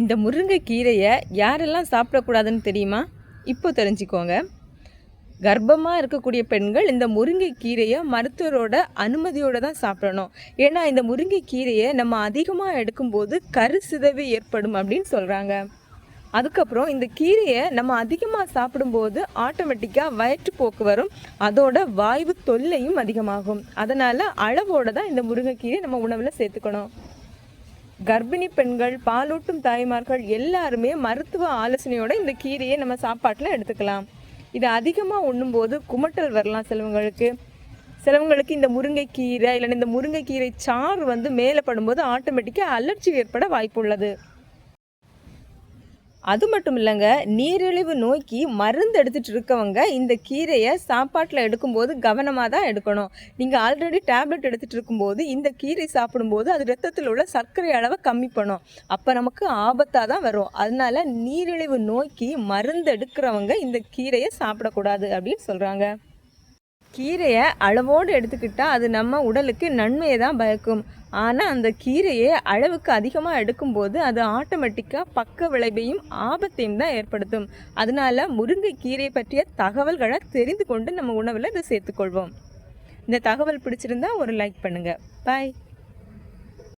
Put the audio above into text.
இந்த முருங்கைக்கீரையை யாரெல்லாம் சாப்பிடக்கூடாதுன்னு தெரியுமா? இப்போ தெரிஞ்சுக்கோங்க. கர்ப்பமாக இருக்கக்கூடிய பெண்கள் இந்த முருங்கைக்கீரையை மருத்துவரோட அனுமதியோடு தான் சாப்பிடணும். ஏன்னா இந்த முருங்கைக்கீரையை நம்ம அதிகமாக எடுக்கும்போது கரு சிதவி ஏற்படும் அப்படின்னு சொல்கிறாங்க அதுக்கப்புறம் இந்த கீரையை நம்ம அதிகமாக சாப்பிடும்போது ஆட்டோமேட்டிக்காக வயிற்றுப்போக்கு வரும். அதோட வாய்வு தொல்லையும் அதிகமாகும். அதனால் அளவோடு தான் இந்த முருங்கைக்கீரை நம்ம உணவில் சேர்த்துக்கணும். கர்ப்பிணி பெண்கள் பாலூட்டும் தாய்மார்கள் எல்லாருமே மருத்துவ ஆலோசனையோட இந்த கீரையை நம்ம சாப்பாட்டில் எடுத்துக்கலாம். இது அதிகமாக உண்ணும்போது குமட்டல் வரலாம் சிலவங்களுக்கு. சிலவங்களுக்கு இந்த முருங்கைக்கீரை இல்லைன்னா இந்த முருங்கைக்கீரை சாறு வந்து மேலே படும்போது ஆட்டோமேட்டிக்காக அலர்ஜி ஏற்பட வாய்ப்பு உள்ளது. அது மட்டும் இல்லைங்க நீரிழிவு நோய்க்கு மருந்து எடுத்துகிட்டு இருக்கவங்க இந்த கீரையை சாப்பாட்டில் எடுக்கும்போது கவனமாக தான் எடுக்கணும். நீங்கள் ஆல்ரெடி டேப்லெட் எடுத்துகிட்டு இருக்கும்போது இந்த கீரை சாப்பிடும்போது அது ரத்தத்தில் உள்ள சர்க்கரை அளவை கம்மி பண்ணும். அப்போ நமக்கு ஆபத்தாக தான் வரும். அதனால நீரிழிவு நோய்க்கு மருந்து எடுக்கிறவங்க இந்த கீரையை சாப்பிடக்கூடாது அப்படின்னு சொல்கிறாங்க கீரையை அளவோடு எடுத்துக்கிட்டால் அது நம்ம உடலுக்கு நன்மையை தான் பயக்கும். ஆனால் அந்த கீரையை அளவுக்கு அதிகமாக எடுக்கும்போது அது ஆட்டோமேட்டிக்காக பக்க விளைவையும் ஆபத்தையும் தான் ஏற்படுத்தும். அதனால முருங்கை கீரை பற்றிய தகவல்களை தெரிந்து கொண்டு நம்ம உணவில் இதை சேர்த்துக்கொள்வோம். இந்த தகவல் பிடிச்சிருந்தா ஒரு லைக் பண்ணுங்கள் பாய்